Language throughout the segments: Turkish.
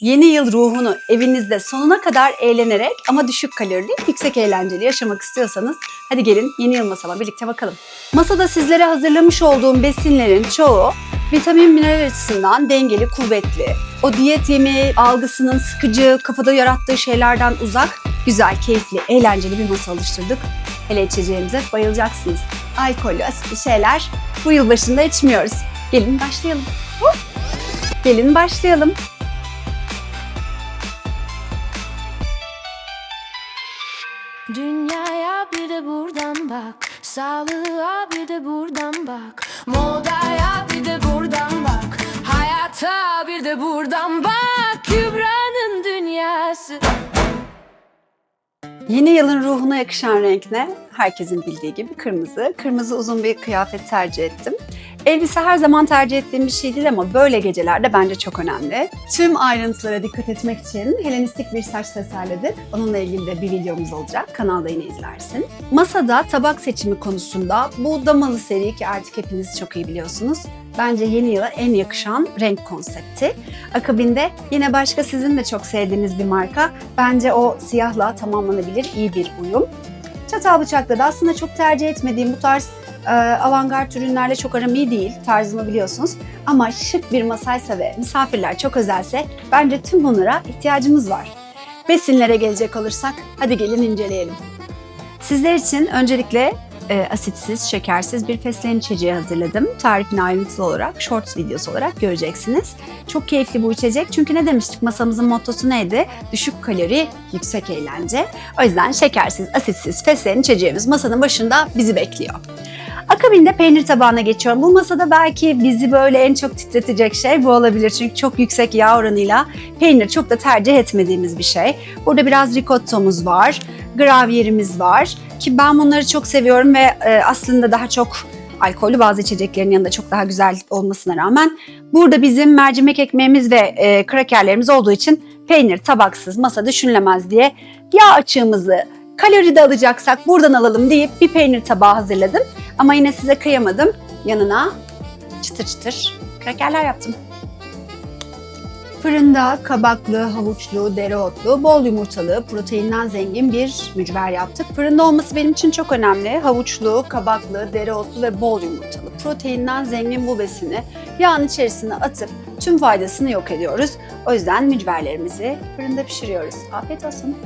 Yeni yıl ruhunu evinizde sonuna kadar eğlenerek ama düşük kalorili, yüksek eğlenceli yaşamak istiyorsanız hadi gelin yeni yıl masama birlikte bakalım. Masada sizlere hazırlamış olduğum besinlerin çoğu vitamin mineral açısından dengeli, kuvvetli. O diyet yemeği algısının sıkıcı, kafada yarattığı şeylerden uzak, güzel, keyifli, eğlenceli bir masa oluşturduk. Hele içeceğimize bayılacaksınız. Alkollü, asitli şeyler bu yıl başında içmiyoruz. Gelin başlayalım. Gelin başlayalım. Bak Sağlığa bir de buradan bak Modaya bir de buradan bak Hayata bir de buradan bak Kübra'nın dünyası Yeni yılın ruhuna yakışan renk ne? Herkesin bildiği gibi kırmızı. Kırmızı uzun bir kıyafet tercih ettim. Elbise her zaman tercih ettiğim bir şey değil ama böyle gecelerde bence çok önemli. Tüm ayrıntılara dikkat etmek için Helenistik bir saç tasarladık. Onunla ilgili de bir videomuz olacak. Kanalda yine izlersin. Masada tabak seçimi konusunda bu damalı seri ki artık hepiniz çok iyi biliyorsunuz. Bence yeni yıla en yakışan renk konsepti. Akabinde yine başka sizin de çok sevdiğiniz bir marka. Bence o siyahla tamamlanabilir iyi bir uyum. Çatal bıçakta da aslında çok tercih etmediğim bu tarz e, avantgard ürünlerle çok aram iyi değil. Tarzımı biliyorsunuz. Ama şık bir masaysa ve misafirler çok özelse bence tüm bunlara ihtiyacımız var. Besinlere gelecek olursak hadi gelin inceleyelim. Sizler için öncelikle e, asitsiz, şekersiz bir fesleğen içeceği hazırladım. Tarifini ayrıntılı olarak, shorts videosu olarak göreceksiniz. Çok keyifli bu içecek çünkü ne demiştik masamızın mottosu neydi? Düşük kalori, yüksek eğlence. O yüzden şekersiz, asitsiz fesleğen içeceğimiz masanın başında bizi bekliyor. Akabinde peynir tabağına geçiyorum. Bu masada belki bizi böyle en çok titretecek şey bu olabilir. Çünkü çok yüksek yağ oranıyla peynir çok da tercih etmediğimiz bir şey. Burada biraz ricottomuz var, gravyerimiz var. Ki ben bunları çok seviyorum ve e, aslında daha çok alkollü bazı içeceklerin yanında çok daha güzel olmasına rağmen burada bizim mercimek ekmeğimiz ve e, krakerlerimiz olduğu için peynir tabaksız masa düşünülemez diye yağ açığımızı kalori de alacaksak buradan alalım deyip bir peynir tabağı hazırladım. Ama yine size kıyamadım. Yanına çıtır çıtır krakerler yaptım. Fırında kabaklı, havuçlu, dereotlu, bol yumurtalı, proteinden zengin bir mücver yaptık. Fırında olması benim için çok önemli. Havuçlu, kabaklı, dereotlu ve bol yumurtalı. Proteinden zengin bu besini yağın içerisine atıp tüm faydasını yok ediyoruz. O yüzden mücverlerimizi fırında pişiriyoruz. Afiyet olsun.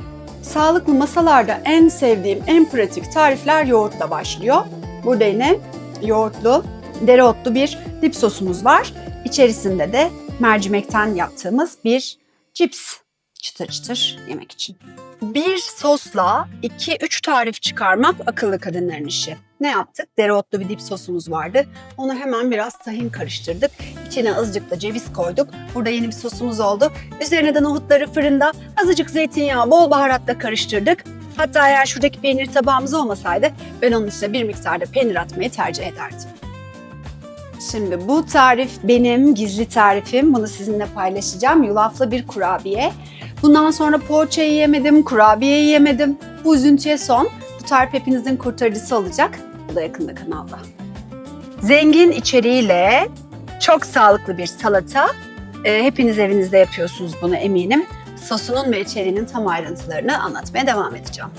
Sağlıklı masalarda en sevdiğim, en pratik tarifler yoğurtla başlıyor. Burada yine yoğurtlu, dereotlu bir dip sosumuz var. İçerisinde de mercimekten yaptığımız bir cips çıtır çıtır yemek için. Bir sosla 2-3 tarif çıkarmak akıllı kadınların işi. Ne yaptık? Dereotlu bir dip sosumuz vardı. Onu hemen biraz tahin karıştırdık. İçine azıcık da ceviz koyduk. Burada yeni bir sosumuz oldu. Üzerine de nohutları fırında azıcık zeytinyağı, bol baharatla karıştırdık. Hatta eğer şuradaki peynir tabağımız olmasaydı ben onun içine bir miktarda peynir atmayı tercih ederdim. Şimdi bu tarif benim gizli tarifim. Bunu sizinle paylaşacağım. Yulaflı bir kurabiye. Bundan sonra poğaça yiyemedim, kurabiye yiyemedim. Bu üzüntüye son. Bu tarif hepinizin kurtarıcısı olacak. Bu da yakında kanalda. Zengin içeriğiyle çok sağlıklı bir salata. Ee, hepiniz evinizde yapıyorsunuz bunu eminim. Sosunun ve içeriğinin tam ayrıntılarını anlatmaya devam edeceğim.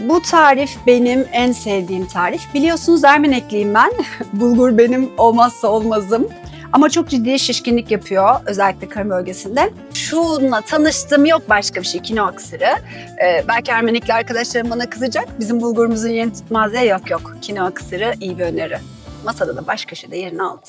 Bu tarif benim en sevdiğim tarif. Biliyorsunuz Ermenekliyim ben. Bulgur benim olmazsa olmazım. Ama çok ciddi şişkinlik yapıyor özellikle karın bölgesinde. Şunla tanıştım yok başka bir şey kinoa kısırı. Ee, belki Ermenikli arkadaşlarım bana kızacak. Bizim bulgurumuzun yerini tutmaz yok yok. Kinoa kısırı iyi bir öneri. Masada da baş köşede yerini aldı.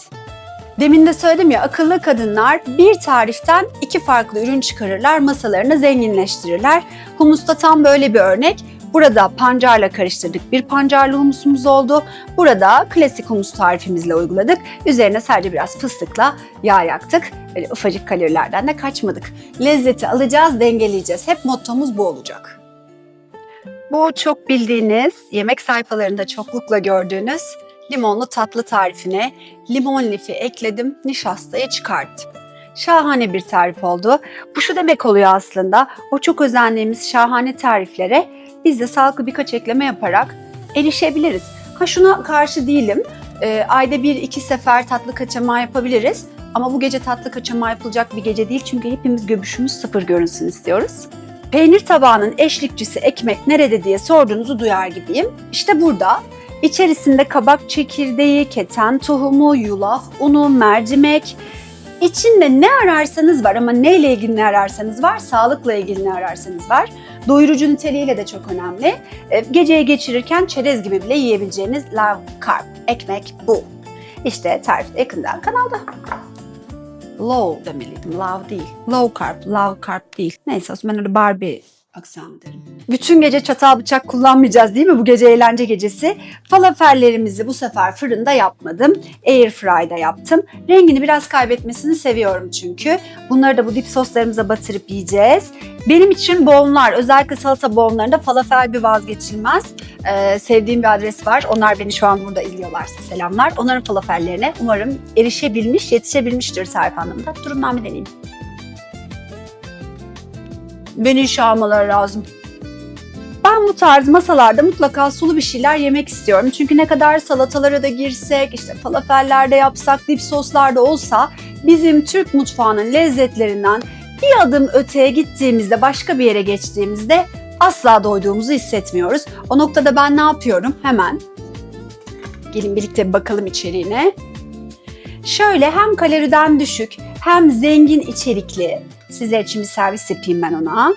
Demin de söyledim ya akıllı kadınlar bir tariften iki farklı ürün çıkarırlar, masalarını zenginleştirirler. Humus da tam böyle bir örnek. Burada pancarla karıştırdık. Bir pancarlı humusumuz oldu. Burada klasik humus tarifimizle uyguladık. Üzerine sadece biraz fıstıkla yağ yaktık. Böyle ufacık kalorilerden de kaçmadık. Lezzeti alacağız, dengeleyeceğiz. Hep mottomuz bu olacak. Bu çok bildiğiniz, yemek sayfalarında çoklukla gördüğünüz limonlu tatlı tarifine limon lifi ekledim, nişastayı çıkarttım. Şahane bir tarif oldu. Bu şu demek oluyor aslında. O çok özendiğimiz şahane tariflere biz de sağlıklı birkaç ekleme yaparak erişebiliriz. Ha şuna karşı değilim. Ee, ayda bir iki sefer tatlı kaçamağı yapabiliriz. Ama bu gece tatlı kaçamağı yapılacak bir gece değil çünkü hepimiz göbüşümüz sıfır görünsün istiyoruz. Peynir tabağının eşlikçisi ekmek nerede diye sorduğunuzu duyar gibiyim. İşte burada. İçerisinde kabak çekirdeği, keten tohumu, yulaf, unu, mercimek, İçinde ne ararsanız var ama neyle ilgili ne ararsanız var, sağlıkla ilgili ne ararsanız var. Doyurucu niteliğiyle de çok önemli. E, Geceye geçirirken çerez gibi bile yiyebileceğiniz low carb, ekmek bu. İşte tarif yakından kanalda. Low demeliydim, low değil. Low carb, low carb değil. Neyse ben öyle Barbie aksanı derim. Bütün gece çatal bıçak kullanmayacağız değil mi bu gece eğlence gecesi? Falafellerimizi bu sefer fırında yapmadım. Airfry'da yaptım. Rengini biraz kaybetmesini seviyorum çünkü. Bunları da bu dip soslarımıza batırıp yiyeceğiz. Benim için boğumlar, özellikle salata boğumlarında falafel bir vazgeçilmez. Ee, sevdiğim bir adres var. Onlar beni şu an burada izliyorlarsa selamlar. Onların falafellerine umarım erişebilmiş, yetişebilmiştir tarif anlamında. Durun ben bir deneyeyim. Beni işe almaları lazım. Ben bu tarz masalarda mutlaka sulu bir şeyler yemek istiyorum. Çünkü ne kadar salatalara da girsek, işte falafellerde yapsak, dip soslarda olsa bizim Türk mutfağının lezzetlerinden bir adım öteye gittiğimizde, başka bir yere geçtiğimizde asla doyduğumuzu hissetmiyoruz. O noktada ben ne yapıyorum? Hemen gelin birlikte bir bakalım içeriğine. Şöyle hem kaloriden düşük hem zengin içerikli sizler için bir servis yapayım ben ona.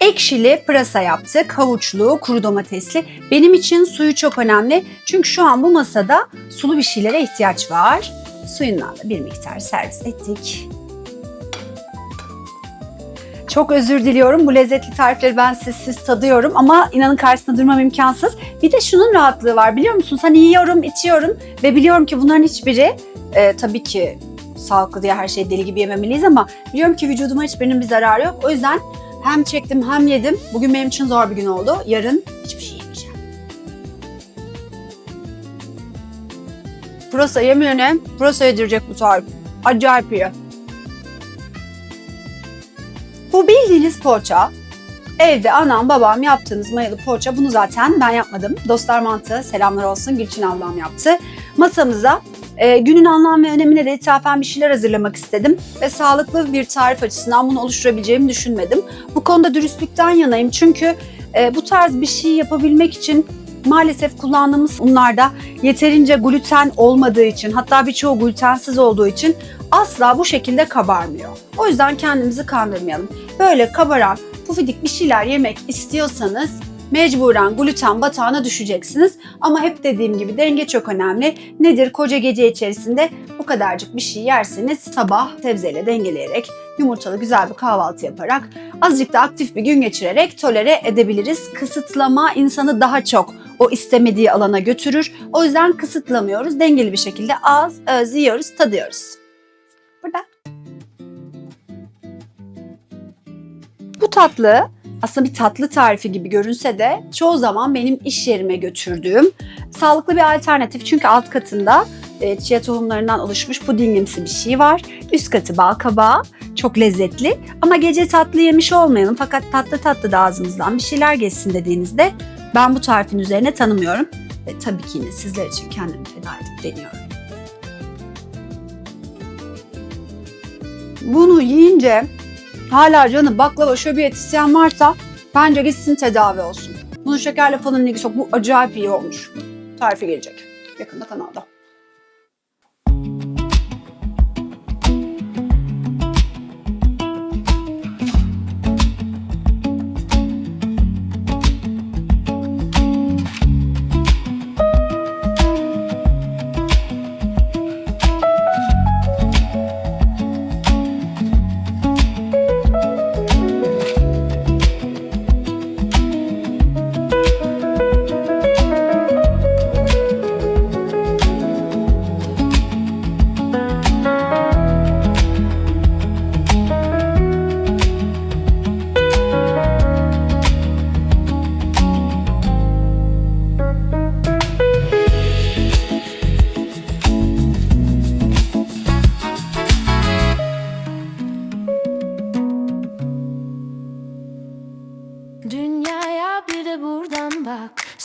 Ekşili pırasa yaptık, havuçlu, kuru domatesli. Benim için suyu çok önemli. Çünkü şu an bu masada sulu bir şeylere ihtiyaç var. Suyundan da bir miktar servis ettik. Çok özür diliyorum. Bu lezzetli tarifleri ben sessiz tadıyorum ama inanın karşısında durmam imkansız. Bir de şunun rahatlığı var biliyor musunuz? Hani yiyorum, içiyorum ve biliyorum ki bunların hiçbiri e, tabii ki sağlıklı diye her şeyi deli gibi yememeliyiz ama biliyorum ki vücuduma hiçbirinin bir zararı yok. O yüzden hem çektim hem yedim. Bugün benim için zor bir gün oldu. Yarın hiçbir şey yemeyeceğim. Pırasa yemeğine pırasa yedirecek bu tarif. Acayip iyi. Bu bildiğiniz poğaça. Evde anam babam yaptığınız mayalı poğaça. Bunu zaten ben yapmadım. Dostlar mantı selamlar olsun Gülçin ablam yaptı. Masamıza e, günün anlam ve önemine de ithafen bir şeyler hazırlamak istedim. Ve sağlıklı bir tarif açısından bunu oluşturabileceğimi düşünmedim. Bu konuda dürüstlükten yanayım. Çünkü e, bu tarz bir şey yapabilmek için maalesef kullandığımız unlarda yeterince gluten olmadığı için hatta birçoğu glutensiz olduğu için asla bu şekilde kabarmıyor. O yüzden kendimizi kandırmayalım. Böyle kabaran pufidik bir şeyler yemek istiyorsanız mecburen gluten batağına düşeceksiniz. Ama hep dediğim gibi denge çok önemli. Nedir? Koca gece içerisinde bu kadarcık bir şey yerseniz sabah sebzeyle dengeleyerek yumurtalı güzel bir kahvaltı yaparak azıcık da aktif bir gün geçirerek tolere edebiliriz. Kısıtlama insanı daha çok o istemediği alana götürür. O yüzden kısıtlamıyoruz. Dengeli bir şekilde az öz yiyoruz, tadıyoruz. Burada. Bu tatlı aslında bir tatlı tarifi gibi görünse de çoğu zaman benim iş yerime götürdüğüm sağlıklı bir alternatif. Çünkü alt katında e, chia tohumlarından oluşmuş pudingimsi bir şey var. Üst katı bal kabağı. Çok lezzetli. Ama gece tatlı yemiş olmayalım. Fakat tatlı tatlı da ağzımızdan bir şeyler geçsin dediğinizde ben bu tarifin üzerine tanımıyorum. Ve tabii ki yine sizler için kendimi feda edip deniyorum. Bunu yiyince hala canı baklava şöbiyet isteyen varsa bence gitsin tedavi olsun. Bunun şekerle falan ilgisi yok. Bu acayip iyi olmuş. Tarifi gelecek. Yakında kanalda.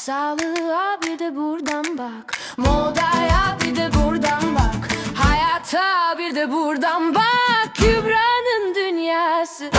Sağlığa bir de buradan bak. Modaya bir de buradan bak. Hayata bir de buradan bak. Kübra'nın dünyası.